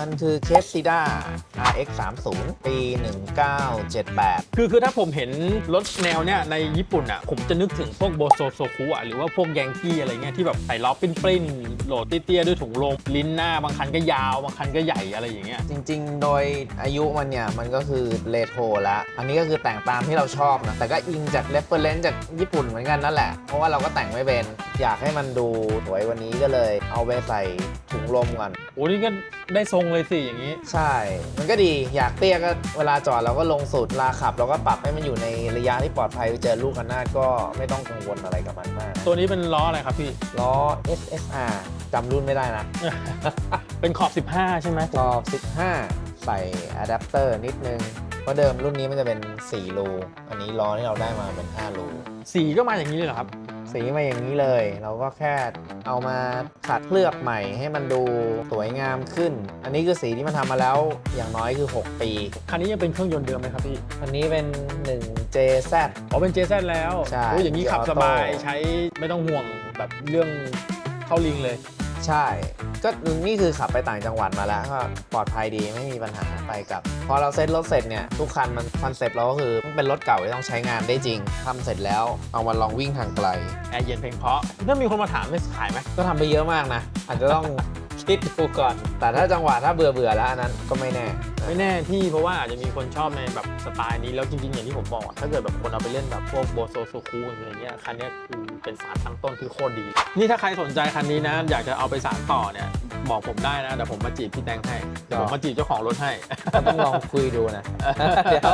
มันคือเคสซิด้า RX 3 0ปี 1978 คือคือถ้าผมเห็นรถแนวเนี้ยในญี่ปุ่นอะ ผมจะนึกถึงพวกโบโซโซคุอะ หรือว่าพวกแยงกี้อะไรเงี้ยที่แบบใส่ล้อปริ้นๆโหลดเตี้ยๆด้วยถุงลม ลิ้นหน้าบางคันก็ยาว บางคันก็ใหญ่อะไรอย่างเงี้ย จริง ๆ โดยอายุมันเนี่ย มันก็คือเลโทรแล้วอันนี้ก็คือแต่งตามที่เราชอบนะ แต่ก็อิงจากเรฟเฟอร์เรนซ์จากญี่ปุ่นเหมือนกันนั่นแหละ เพราะว่าเราก็แต่งไม่เป็น อยากให้มันดูสวยวันนี้ก็เลย เอาไปใส่ถุงลมก่อนโอ้นี่ก็ได้ทรงเลยสิอย่างนี้ ใช่ มันก็ดีอยากเตี้ยก็เวลาจอดเราก็ลงสูตรเวลาขับ เราก็ปรับให้มันอยู่ในระยะที่ปลอดภัยไปเจอลูกคันหน้าก็ไม่ต้องกังวลอะไรกับมันมากตัวนี้เป็นล้ออะไรครับพี่ ล้อ SSR จำรุ่นไม่ได้นะ เป็นขอบ 15 ใช่ไหมรอบ 15 ใส่อะแดปเตอร์นิดนึงเพราะเดิมรุ่นนี้มันจะเป็น4รูอันนี้ล้อที่เราได้มาเป็น5รูสีก็มาอย่างนี้เลยเหรอครับ สีมาอย่างนี้เลย เราก็แค่เอามาขัดเคลือบใหม่ให้มันดูสวยงามขึ้น อันนี้คือสีที่มันทำมาแล้วอย่างน้อยคือ 6 ปี คันนี้ยังเป็นเครื่องยนต์เดิมไหมครับพี่ อันนี้เป็น 1 JZ อ๋อเป็น JZ แล้วใช่โอ้ยอย่างนี้ขับเกียร์สบายออโต้ใช้ไม่ต้องห่วงแบบเรื่องเข้าลิงเลย ใช่ ก็นี่คือขับไปต่างจังหวัดมาแล้วก็ปลอดภัยดีไม่มีปัญหาไปกับ พอเราเซ็ตรถเสร็จเนี่ยทุกคันมันคอนเซปต์เราก็คือมันเป็นรถเก่าที่ต้องใช้งานได้จริงทำเสร็จแล้วเอามาลองวิ่งทางไกล แอร์เย็นเพลงเพราะถ้ามีคนมาถามไม่ขายไหมก็ทำไปเยอะมากนะอาจจะต้อง คิดดูก่อน แต่ถ้าจังหวะถ้าเบื่อเบื่อๆแล้วอันนั้นก็ไม่แน่ไม่แน่พี่เพราะว่าอาจจะมีคนชอบในแบบสไตล์นี้แล้วจริงๆอย่างที่ผมบอกอะถ้าเกิดแบบคนเอาไปเล่นแบบพวกโบโซโซคูอะไรเงี้ยคันเนี้ยคือเป็นสารตั้งต้นที่โคตรดี นี่ถ้าใครสนใจคันนี้นะ อยากจะเอาไปสารต่อเนี่ยบอกผมได้นะเดี๋ยวผมมาจีบพี่แตงให้เดี๋ยวผมมาจีบเจ้าของรถให้ ก็ต้องลองคุยดูนะ เดี๋ยว